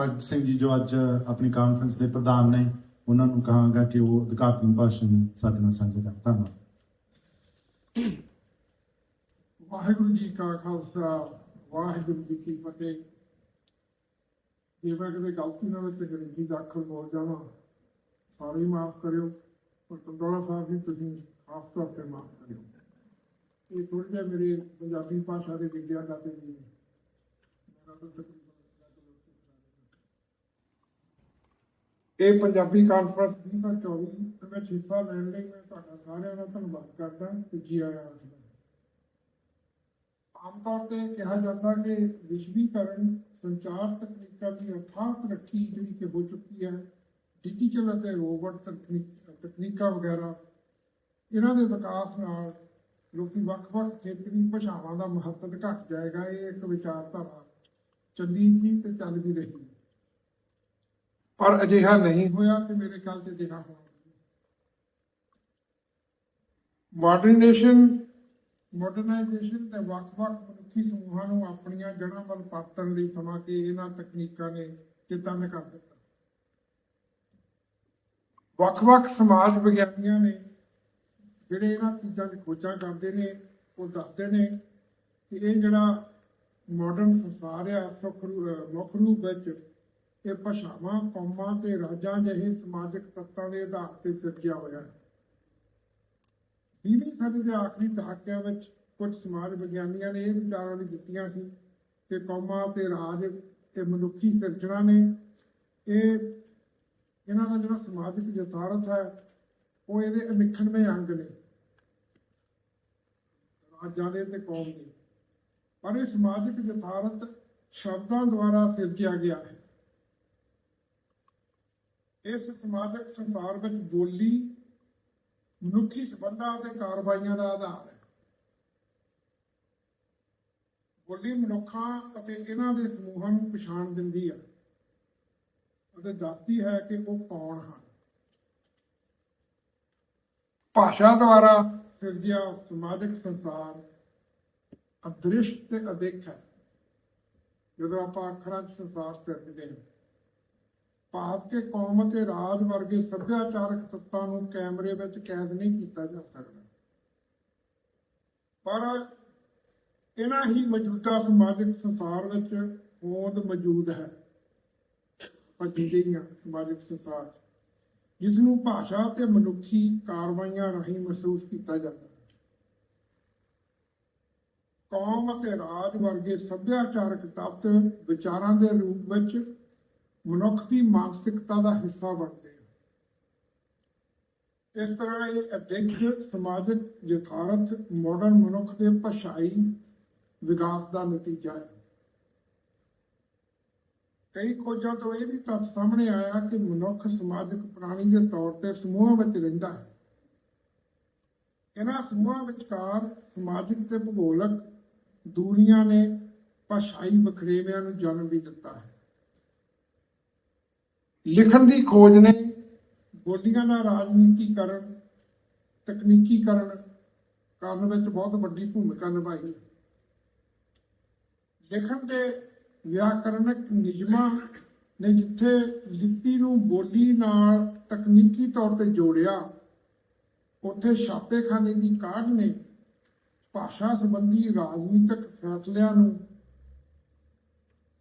ਭਗਤ ਸਿੰਘ ਜੀ ਜੋ ਅੱਜ ਆਪਣੀ ਕਾਨਫਰੰਸ ਦੇ ਪ੍ਰਧਾਨ ਨੇ, ਉਹਨਾਂ ਨੂੰ ਕਹਾਂਗਾ ਕਿ ਉਹ ਉਦਘਾਟਨ ਭਾਸ਼ਣ ਸਾਡੇ ਨਾਲ ਸਾਂਝਾ ਕਰਨ। ਧੰਨਵਾਦ। ਵਾਹਿਗੁਰੂ ਜੀ ਕਾ ਖਾਲਸਾ, ਵਾਹਿਗੁਰੂ ਜੀ ਕੀ ਫਤਿਹ। ਜੇ ਮੈਂ ਕਦੇ ਗਲਤੀ ਨਾਲ ਵਿੱਚ ਅੰਗਰੇਜ਼ੀ ਦਾ ਅੱਖਰ ਬੋਲ ਜਾਵਾਂ, ਸਾਰੇ ਮਾਫ ਕਰਿਓ, ਪਰ ਕੰਦੋਲਾ ਸਾਹਿਬ ਜੀ, ਤੁਸੀਂ ਖਾਸ ਤੌਰ ਤੇ ਮਾਫ ਕਰਿਓ। ਇਹ ਥੋੜਾ ਜਿਹਾ ਮੇਰੇ ਪੰਜਾਬੀ ਭਾਸ਼ਾ ਦੇ ਵਿਦਿਆ ਦਾ ਤੇ ਮੇਰਾ ਤਾਂ ਇਹ ਪੰਜਾਬੀ ਕਾਨਫਰੰਸ 2024 ਦੇ ਵਿੱਚ ਹਿੱਸਾ ਲੈਣ ਲਈ ਮੈਂ ਤੁਹਾਡਾ ਸਾਰਿਆਂ ਦਾ ਧੰਨਵਾਦ ਕਰਦਾ ਤੇ ਜੀ ਆਇਆਂ ਆਖਦਾ ਆਮ ਤੌਰ ਤੇ ਕਿਹਾ ਜਾਂਦਾ ਕਿ ਵਿਸ਼ਵੀਕਰਨ ਸੰਚਾਰ ਤਕਨੀਕਾਂ ਦੀ ਅਥਾਹ ਤਰੱਕੀ ਜਿਹੜੀ ਕਿ ਹੋ ਚੁੱਕੀ ਹੈ ਡਿਜੀਟਲ ਅਤੇ ਰੋਬੋਟ ਤਕਨੀਕ ਤਕਨੀਕਾਂ ਵਗੈਰਾ, ਇਹਨਾਂ ਦੇ ਵਿਕਾਸ ਨਾਲ ਲੋਕੀ ਵੱਖ-ਵੱਖ ਖੇਤਰੀ ਭਾਸ਼ਾਵਾਂ ਦਾ ਮਹੱਤਵ ਘਟ ਜਾਏਗਾ, ਇਹ ਇੱਕ ਵਿਚਾਰਧਾਰਾ ਚੱਲੀ ਸੀ ਤੇ ਚੱਲ ਵੀ ਰਹੀ। ਪਰ ਅਜਿਹਾ ਨਹੀਂ ਹੋਇਆ ਕਿ ਮੇਰੇ ਖਿਆਲ 'ਚ ਅਜਿਹਾ ਹੋਣਾ ਮਾਡਰਨੇਸ਼ਨ ਮਾਡਰਨਾਈਜੇਸ਼ਨ ਤੇ ਵੱਖ-ਵੱਖ ਮਨੁੱਖੀ ਸਮੂਹਾਂ ਨੂੰ ਆਪਣੀਆਂ ਜੜ੍ਹਾਂ ਵੱਲ ਪਰਤਣ ਲਈ ਸਮਾਂ ਕਿ ਇਹਨਾਂ ਤਕਨੀਕਾਂ ਨੇ ਚੇਤਨ ਕਰ ਦਿੱਤਾ। ਵੱਖ-ਵੱਖ ਸਮਾਜ ਵਿਗਿਆਨੀਆਂ ਨੇ ਜਿਹੜੇ ਇਹਨਾਂ ਚੀਜ਼ਾਂ ਦੀ ਖੋਜਾਂ ਕਰਦੇ ਨੇ, ਉਹ ਦੱਸਦੇ ਨੇ ਕਿ ਇਹ ਜਿਹੜਾ ਮਾਡਰਨ ਸੰਸਾਰ ਆ, ਸੁੱਖ ਮੁੱਖ ਰੂਪ ਵਿੱਚ ਇਹ ਭਾਸ਼ਾਵਾਂ, ਕੌਮਾਂ ਤੇ ਰਾਜਾਂ ਜਿਹੇ ਸਮਾਜਿਕ ਤੱਤਾਂ ਦੇ ਆਧਾਰ ਤੇ ਸਿਰਜਿਆ ਹੋਇਆ ਹੈ। ਵੀਹਵੀਂ ਸਦੀ ਦੇ ਆਖਰੀ ਦਹਾਕਿਆਂ ਵਿੱਚ ਕੁਝ ਸਮਾਜ ਵਿਗਿਆਨੀਆਂ ਨੇ ਇਹ ਵਿਚਾਰਾਂ ਵੀ ਦਿੱਤੀਆਂ ਸੀ ਕਿ ਕੌਮਾਂ ਤੇ ਰਾਜ ਤੇ ਮਨੁੱਖੀ ਸਿਰਜਣਾ ਨੇ। ਇਹ ਇਹਨਾਂ ਦਾ ਜਿਹੜਾ ਸਮਾਜਿਕ ਜਥਾਰਥ ਹੈ, ਉਹ ਇਹਦੇ ਅਨਿਖੜਵੇਂ ਅੰਗ ਨੇ। ਰਾਜਾਂ ਦੇ ਤੇ ਕੌਮ ਦੇ। ਪਰ ਇਹ ਸਮਾਜਿਕ ਜਥਾਰਥ ਸ਼ਬਦਾਂ ਦੁਆਰਾ ਸਿਰਜਿਆ ਗਿਆ ਹੈ। ਇਸ ਸਮਾਜਿਕ ਸੰਸਾਰ ਵਿੱਚ ਬੋਲੀ ਮਨੁੱਖੀ ਸਬੰਧਾਂ ਅਤੇ ਕਾਰਵਾਈਆਂ ਦਾ ਆਧਾਰ ਹੈ। ਬੋਲੀ ਮਨੁੱਖਾਂ ਅਤੇ ਇਹਨਾਂ ਦੇ ਸਮੂਹਾਂ ਨੂੰ ਪਛਾਣ ਦਿੰਦੀ ਹੈ ਅਤੇ ਦੱਸਦੀ ਹੈ ਕਿ ਉਹ ਕੌਣ ਹਨ। ਭਾਸ਼ਾ ਦੁਆਰਾ ਸਿਰਜਿਆ ਸਮਾਜਿਕ ਸੰਸਾਰ ਅਦ੍ਰਿਸ਼ ਤੇ ਅਦੇਖ ਹੈ। ਜਦੋਂ ਆਪਾਂ ਅੱਖਰਾਂ 'ਚ ਸੰਸਾਰ ਸਿਰਜਦੇ ਹਾਂ ਭਾਵ ਕਿ ਕੌਮ ਅਤੇ ਰਾਜ ਵਰਗੇ ਸੱਭਿਆਚਾਰਕ ਤੱਤਾਂ ਨੂੰ ਕੈਮਰੇ ਵਿੱਚ ਕੈਦ ਨਹੀਂ ਕੀਤਾ ਜਾ ਸਕਦਾ। ਪਰ ਇਹਨਾਂ ਹੀ ਮੌਜੂਦਾ ਸਮਾਜਿਕ ਸੰਸਾਰ ਵਿੱਚ ਹੋਂਦ ਮੌਜੂਦ ਹੈ। ਪਜੀਦੀਆਂ ਸਮਾਜਿਕ ਸੰਸਾਰ ਜਿਸ ਨੂੰ ਭਾਸ਼ਾ ਤੇ ਮਨੁੱਖੀ ਕਾਰਵਾਈਆਂ ਰਾਹੀਂ ਮਹਿਸੂਸ ਕੀਤਾ ਜਾਂਦਾ ਹੈ। ਕੌਮ ਅਤੇ ਰਾਜ ਵਰਗੇ ਸੱਭਿਆਚਾਰਕ ਤੱਤ ਵਿਚਾਰਾਂ ਦੇ ਰੂਪ ਵਿੱਚ ਮਨੁੱਖ ਦੀ ਮਾਨਸਿਕਤਾ ਦਾ ਹਿੱਸਾ ਬਣਦੇ ਹਨ। ਇਸ ਤਰ੍ਹਾਂ ਇਹ ਅਦਿੱਖ ਸਮਾਜਿਕ ਯਥਾਰਥ ਮਾਡਰਨ ਮਨੁੱਖ ਦੇ ਭਾਸ਼ਾਈ ਵਿਕਾਸ ਦਾ ਨਤੀਜਾ ਹੈ। ਕਈ ਖੋਜਾਂ ਤੋਂ ਇਹ ਵੀ ਤੱਥ ਸਾਹਮਣੇ ਆਇਆ ਕਿ ਮਨੁੱਖ ਸਮਾਜਿਕ ਪ੍ਰਾਣੀ ਦੇ ਤੌਰ ਤੇ ਸਮੂਹਾਂ ਵਿੱਚ ਰਹਿੰਦਾ ਹੈ। ਇਹਨਾਂ ਸਮੂਹਾਂ ਵਿਚਕਾਰ ਸਮਾਜਿਕ ਤੇ ਭੂਗੋਲਿਕ ਦੂਰੀਆਂ ਨੇ ਭਾਸ਼ਾਈ ਵਖਰੇਵਿਆਂ ਨੂੰ ਜਨਮ ਵੀ ਦਿੱਤਾ ਹੈ। ਲਿਖਣ ਦੀ ਖੋਜ ਨੇ ਬੋਲੀਆਂ ਦਾ ਰਾਜਨੀਤੀਕਰਨ, ਤਕਨੀਕੀਕਰਨ ਕਰਨ ਵਿੱਚ ਬਹੁਤ ਵੱਡੀ ਭੂਮਿਕਾ ਨਿਭਾਈ। ਹੈ ਲਿਖਣ ਦੇ ਵਿਆਕਰਨਕ ਨਿਯਮਾਂ ਨੇ ਜਿੱਥੇ ਲਿਪੀ ਨੂੰ ਬੋਲੀ ਨਾਲ ਤਕਨੀਕੀ ਤੌਰ ਤੇ ਜੋੜਿਆ, ਉੱਥੇ ਛਾਪੇਖਾਨੇ ਦੀ ਕਾਢ ਨੇ ਭਾਸ਼ਾ ਸੰਬੰਧੀ ਰਾਜਨੀਤਿਕ ਫੈਸਲਿਆਂ ਨੂੰ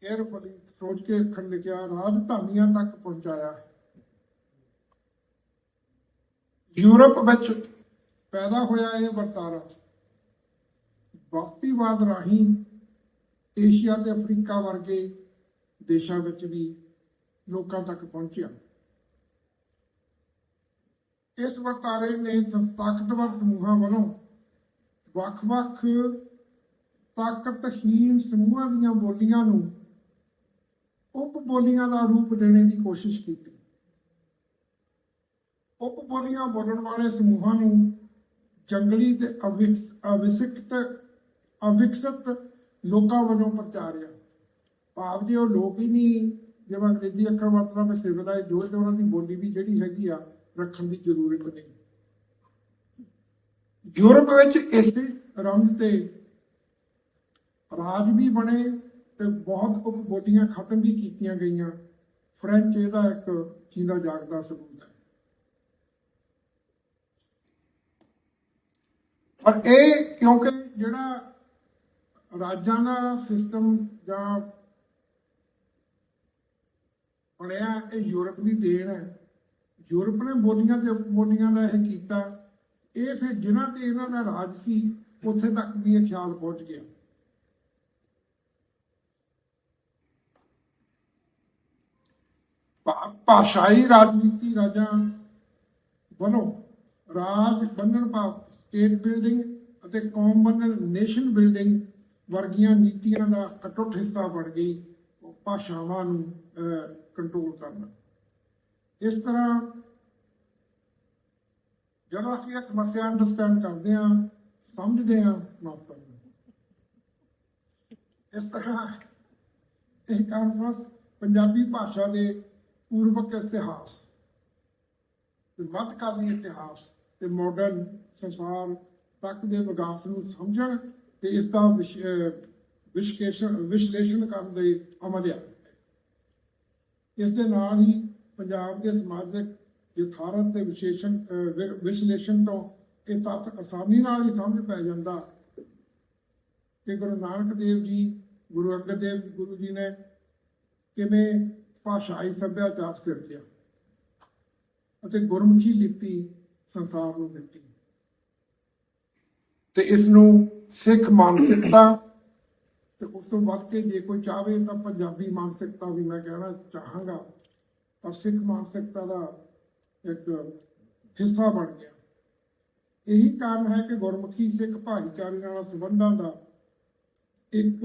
ਕੇਅਰਫੁਲੀ ਸੋਚ ਕੇ ਅੱਖਰ ਲਿਖਿਆ ਰਾਜਧਾਨੀਆਂ ਤੱਕ ਪਹੁੰਚਾਇਆ। ਹੈ ਯੂਰਪ ਵਿੱਚ ਪੈਦਾ ਹੋਇਆ ਇਹ ਵਰਤਾਰਾ। ਬਸਤੀਵਾਦ ਰਾਹੀਂ ਏਸ਼ੀਆ ਤੇ ਅਫਰੀਕਾ ਵਰਗੇ ਦੇਸ਼ਾਂ ਵਿੱਚ ਵੀ ਲੋਕਾਂ ਤੱਕ ਪਹੁੰਚਿਆ। ਇਸ ਵਰਤਾਰੇ ਨੇ ਤਾਕਤਵਰ ਸਮੂਹਾਂ ਵੱਲੋਂ ਵੱਖ-ਵੱਖ ਤਾਕਤਹੀਨ ਸਮੂਹਾਂ ਦੀਆਂ ਬੋਲੀਆਂ ਨੂੰ ਉਪ ਬੋਲੀਆਂ ਦਾ ਰੂਪ ਦੇਣ ਦੀ ਕੋਸ਼ਿਸ਼ ਕੀਤੀ। ਉਪ ਬੋਲੀਆਂ ਬੋਲਣ ਵਾਲੇ ਸਮੂਹਾਂ ਨੂੰ ਜੰਗਲੀ ਤੇ ਅਵਿਕਸ- ਅਵਿਕਸਿਤ ਲੋਕਾਂ ਵੱਲੋਂ ਪ੍ਰਚਾਰਿਆ। ਭਾਵ ਜੇ ਉਹ ਲੋਕ ਹੀ ਨਹੀਂ ਜਿਵੇਂ ਅੰਗਰੇਜ਼ੀ ਅੱਖਰ ਵਰਤਣਾ ਮੈਂ ਸਿਵਲਾਈਜ਼ ਜੋ ਤੇ ਉਹਨਾਂ ਦੀ ਬੋਲੀ ਵੀ ਜਿਹੜੀ ਹੈਗੀ ਆ, ਰੱਖਣ ਦੀ ਜ਼ਰੂਰਤ ਨਹੀਂ। ਯੂਰਪ ਵਿੱਚ ਇਸ ਰੰਗ ਤੇ ਰਾਜ ਵੀ ਬਣੇ ਤੇ ਬਹੁਤ ਉਪਬੋਲੀਆਂ ਖਤਮ ਵੀ ਕੀਤੀਆਂ ਗਈਆਂ। ਫ੍ਰੈਂਚ ਇਹਦਾ ਇੱਕ ਜਿੰਦਾ ਜਾਗਦਾ ਸਬੂਤ ਹੈ। ਪਰ ਇਹ ਕਿਉਂਕਿ ਜਿਹੜਾ ਰਾਜਾਂ ਦਾ ਸਿਸਟਮ ਜਾਂ ਬਣਿਆ ਇਹ ਯੂਰਪ ਦੀ ਦੇਣ ਹੈ। ਯੂਰਪ ਨੇ ਬੋਲੀਆਂ ਤੇ ਬੋਲੀਆਂ ਦਾ ਇਹ ਕੀਤਾ। ਇਹ ਫਿਰ ਜਿਨ੍ਹਾਂ ਤੇ ਇਹਨਾਂ ਦਾ ਰਾਜ ਸੀ, ਉੱਥੇ ਤੱਕ ਵੀ ਇਹ ਖਿਆਲ ਪਹੁੰਚ ਗਿਆ। ਭਾਸ਼ਾਈ ਰਾਜਨੀਤੀ ਰਾਜਾਂ ਵੱਲੋਂ ਰਾਜ ਬੰਨਣ ਭਾਵ ਸਟੇਟ ਬਿਲਡਿੰਗ ਅਤੇ ਕੌਮ ਬੰਨਣ ਨੇਸ਼ਨ ਬਿਲਡਿੰਗ ਵਰਗੀਆਂ ਨੀਤੀਆਂ ਦਾ ਅਟੁੱਟ ਹਿੱਸਾ ਬਣ ਗਈ। ਭਾਸ਼ਾਵਾਂ ਨੂੰ ਕੰਟਰੋਲ ਕਰਨਾ। ਇਸ ਤਰ੍ਹਾਂ ਜਦੋਂ ਅਸੀਂ ਇਹ ਸਮੱਸਿਆ ਅੰਡਰਸਟੈਂਡ ਕਰਦੇ ਹਾਂ, ਸਮਝਦੇ ਹਾਂ, ਮਾਫ ਕਰਨਾ ਇਸ ਤਰ੍ਹਾਂ ਇਹ ਕਾਨਫਰੰਸ ਪੰਜਾਬੀ ਭਾਸ਼ਾ ਦੇ ਪੂਰਵਕ ਇਤਿਹਾਸ ਤੇ ਮੱਧਕਾਲੀਨ ਇਤਿਹਾਸ ਤੇ ਮਾਡਰਨ ਸੰਸਾਰ ਤੱਕ ਦੇ ਵਿਕਾਸ ਨੂੰ ਸਮਝਣ ਤੇ ਇਸ ਦਾ ਵਿਸ਼ਲੇਸ਼ਣ ਕਰਨ ਦੇ ਅਮਲ ਆ। ਇਸ ਦੇ ਨਾਲ ਹੀ ਪੰਜਾਬ ਦੇ ਸਮਾਜਿਕ ਯਥਾਰਥ ਤੇ ਵਿਸ਼ੇਸ਼ਣ ਵਿਸ਼ਲੇਸ਼ਣ ਤੋਂ ਇਹ ਤੱਥ ਆਸਾਨੀ ਨਾਲ ਹੀ ਸਮਝ ਪੈ ਜਾਂਦਾ। ਕਿ ਗੁਰੂ ਨਾਨਕ ਦੇਵ ਜੀ, ਗੁਰੂ ਅੰਗਦ ਦੇਵ ਗੁਰੂ ਜੀ ਨੇ ਕਿਵੇਂ ਭਾਸ਼ਾਈ ਸੱਭਿਆਚਾਰ ਸਿਰਜਿਆ। ਅਤੇ ਗੁਰਮੁਖੀ ਲਿਪੀ ਸੰਸਾਰ ਨੂੰ ਦਿੱਤੀ। ਤੇ ਇਸ ਨੂੰ ਸਿੱਖ ਮਾਨਸਿਕਤਾ, ਤੇ ਉਸ ਤੋਂ ਵੱਧ ਕੇ ਜੇ ਕੋਈ ਚਾਹਵੇ ਤਾਂ ਪੰਜਾਬੀ ਮਾਨਸਿਕਤਾ ਵੀ ਮੈਂ ਕਹਿਣਾ ਚਾਹਾਂਗਾ। ਪਰ ਸਿੱਖ ਮਾਨਸਿਕਤਾ ਦਾ ਇੱਕ ਹਿੱਸਾ ਬਣ ਗਿਆ। ਇਹੀ ਕਾਰਨ ਹੈ ਕਿ ਗੁਰਮੁਖੀ ਸਿੱਖ ਭਾਈਚਾਰੇ ਨਾਲ ਸੰਬੰਧਾਂ ਦਾ ਇੱਕ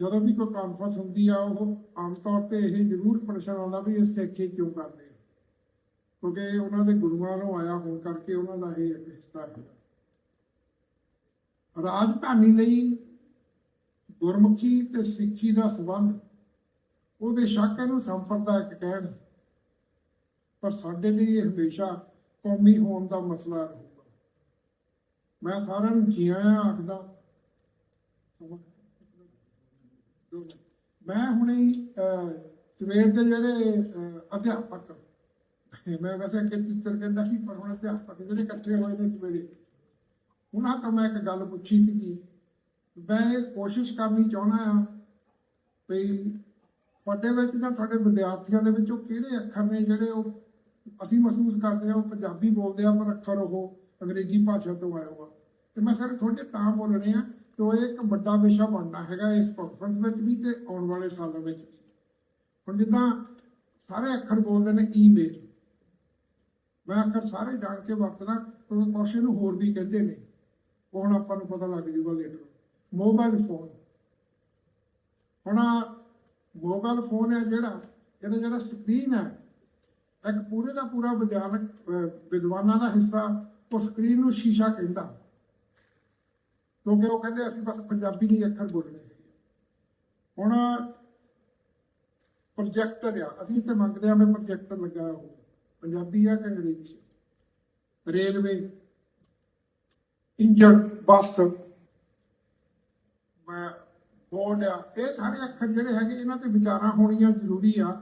ਜਦੋਂ ਵੀ ਕੋਈ ਕਾਨਫਰੰਸ ਹੁੰਦੀ ਆ, ਉਹ ਆਮ ਤੌਰ ਤੇ ਇਹ ਜ਼ਰੂਰ ਪ੍ਰਸ਼ਨ ਆਉਂਦਾ ਵੀ ਇਹ ਸਿੱਖ ਕਿਉਂ ਕਰਦੇ ਆ। ਕਿਉਂਕਿ ਉਹਨਾਂ ਦੇ ਗੁਰੂਆਂ ਨੂੰ ਆਇਆ ਹੋਣ ਕਰਕੇ ਉਹਨਾਂ ਦਾ ਇਹ ਹਿੱਸਾ ਹੈ। ਰਾਜਧਾਨੀ ਲਈ ਗੁਰਮੁਖੀ ਤੇ ਸਿੱਖੀ ਦਾ ਸੰਬੰਧ, ਉਹਦੇ ਸ਼ੱਕ ਨੂੰ ਸੰਪਰਦਾਇਕ ਕਹਿਣ ਪਰ ਸਾਡੇ ਲਈ ਇਹ ਹਮੇਸ਼ਾ ਕੌਮੀ ਹੋਣ ਦਾ ਮਸਲਾ ਰਹੂਗਾ। ਮੈਂ ਸਾਰਿਆਂ ਨੂੰ ਜੀ ਆਇਆਂ ਆਖਦਾ ਮੈਂ ਹੁਣੇ ਸਵੇਰ ਦੇ ਜਿਹੜੇ ਅਧਿਆਪਕ, ਮੈਂ ਵੈਸੇ ਕਿ ਟੀਚਰ ਕਹਿੰਦਾ ਸੀ, ਪਰ ਹੁਣ ਅਧਿਆਪਕ ਜਿਹੜੇ ਇਕੱਠੇ ਹੋਏ ਨੇ ਸਵੇਰੇ ਉਹਨਾਂ ਤੋਂ ਮੈਂ ਇੱਕ ਗੱਲ ਪੁੱਛੀ ਸੀਗੀ। ਮੈਂ ਇਹ ਕੋਸ਼ਿਸ਼ ਕਰਨੀ ਚਾਹੁੰਦਾ ਆ ਵੀ ਤੁਹਾਡੇ ਵਿੱਚ ਨਾ ਤੁਹਾਡੇ ਵਿਦਿਆਰਥੀਆਂ ਦੇ ਵਿੱਚ ਉਹ ਕਿਹੜੇ ਅੱਖਰ ਨੇ ਜਿਹੜੇ ਉਹ ਅਸੀਂ ਮਹਿਸੂਸ ਕਰਦੇ ਆ ਉਹ ਪੰਜਾਬੀ ਬੋਲਦੇ ਆ, ਪਰ ਅੱਖਰ ਉਹ ਅੰਗਰੇਜ਼ੀ ਭਾਸ਼ਾ ਤੋਂ ਆਇਆ ਹੋਆ ਤੇ ਮੈਂ ਸਰ ਥੋੜੇ ਤਾਂ ਬੋਲਣੇ ਆ ਕਿ ਉਹ ਇੱਕ ਵੱਡਾ ਵਿਸ਼ਾ ਬਣਨਾ ਹੈਗਾ ਇਸ ਕਾਨਫਰੰਸ ਵਿੱਚ ਵੀ ਤੇ ਆਉਣ ਵਾਲੇ ਸਾਲਾਂ ਵਿੱਚ ਵੀ। ਹੁਣ ਜਿੱਦਾਂ ਸਾਰੇ ਅੱਖਰ ਬੋਲਦੇ ਨੇ ਈਮੇਲ ਮੈਂ ਅੱਖਰ ਸਾਰੇ ਜਾਣ ਕੇ ਵਰਤਣਾ ਕਿਉਂਕਿ ਕੁਛ ਨੂੰ ਹੋਰ ਵੀ ਕਹਿੰਦੇ ਨੇ। ਉਹ ਹੁਣ ਆਪਾਂ ਨੂੰ ਪਤਾ ਲੱਗ ਜੂਗਾ ਲੇਟਰ ਮੋਬਾਈਲ ਫੋਨ ਹੁਣ ਮੋਬਾਈਲ ਫੋਨ ਹੈ ਜਿਹੜਾ ਜਿਹੜਾ ਜਿਹੜਾ ਸਕਰੀਨ ਹੈ, ਇੱਕ ਪੂਰੇ ਦਾ ਪੂਰਾ ਵਿਗਿਆਨਕ ਵਿਦਵਾਨਾਂ ਦਾ ਹਿੱਸਾ ਉਹ ਸਕਰੀਨ ਨੂੰ ਸ਼ੀਸ਼ਾ ਕਹਿੰਦਾ। ਕਿਉਂਕਿ ਉਹ ਕਹਿੰਦੇ ਅਸੀਂ ਬਸ ਪੰਜਾਬੀ ਦੇ ਅੱਖਰ ਬੋਲਣੇ ਹੈਗੇ। ਹੁਣ ਪ੍ਰੋਜੈਕਟਰ ਆ, ਅਸੀਂ ਤੇ ਮੰਗਦੇ ਆ ਮੈਂ ਪ੍ਰੋਜੈਕਟਰ ਲੱਗਾ ਹੋ ਪੰਜਾਬੀ ਆ ਕਿ ਅੰਗਰੇਜ਼ੀ ਰੇਲਵੇ, ਇੰਜਣ, ਬੱਸ, ਮੈਂ ਬੋਰਡ ਆ, ਇਹ ਸਾਰੇ ਅੱਖਰ ਜਿਹੜੇ ਹੈਗੇ, ਇਹਨਾਂ ਤੇ ਵਿਚਾਰਾਂ ਹੋਣੀਆਂ ਜ਼ਰੂਰੀ ਆ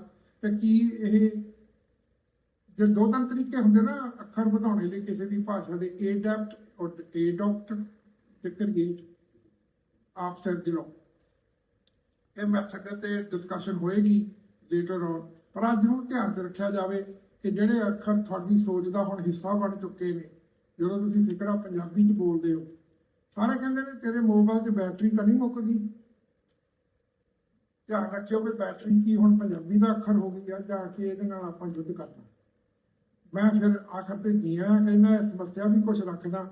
ਤੇ ਕੀ ਇਹ ਜੇ ਦੋ ਤਿੰਨ ਤਰੀਕੇ ਹੁੰਦੇ ਨਾ ਅੱਖਰ ਵਧਾਉਣੇ ਲਈ ਕਿਸੇ ਵੀ ਭਾਸ਼ਾ ਦੇ ਏਡੈਪਟ ਔਰ ਏਡੋਪਟ ਤੇ ਕ੍ਰੀਏਟ ਆਪ ਸਿਰ ਦਿਲੋਂ ਇਹ ਮੈਥਡ ਤੇ ਡਿਸਕਸ਼ਨ ਹੋਏਗੀ ਲੇਟਰ ਔਨ ਪਰ ਆ ਜ਼ਰੂਰ ਧਿਆਨ 'ਚ ਰੱਖਿਆ ਜਾਵੇ ਕਿ ਜਿਹੜੇ ਅੱਖਰ ਤੁਹਾਡੀ ਸੋਚ ਦਾ ਹੁਣ ਹਿੱਸਾ ਬਣ ਚੁੱਕੇ ਨੇ, ਜਦੋਂ ਤੁਸੀਂ ਫਿਕਰਾ ਪੰਜਾਬੀ 'ਚ ਬੋਲਦੇ ਹੋ, ਸਾਰੇ ਕਹਿੰਦੇ ਨੇ ਤੇਰੇ ਮੋਬਾਈਲ 'ਚ ਬੈਟਰੀ ਤਾਂ ਨਹੀਂ ਮੁੱਕ ਗਈ ਧਿਆਨ ਰੱਖਿਓ ਕਿ ਬੈਟਰੀ ਕੀ ਹੁਣ ਪੰਜਾਬੀ ਦਾ ਅੱਖਰ ਹੋ ਗਈ ਆ, ਜਾਂ ਕਿ ਇਹਦੇ ਨਾਲ ਆਪਾਂ ਯੁੱਧ ਕਰਨਾ। ਮੈਂ ਫਿਰ ਆਖਰ ਤੇ ਗਿਆ, ਕਹਿੰਦਾ ਸਮੱਸਿਆ ਵੀ ਕੁਝ ਰੱਖਦਾ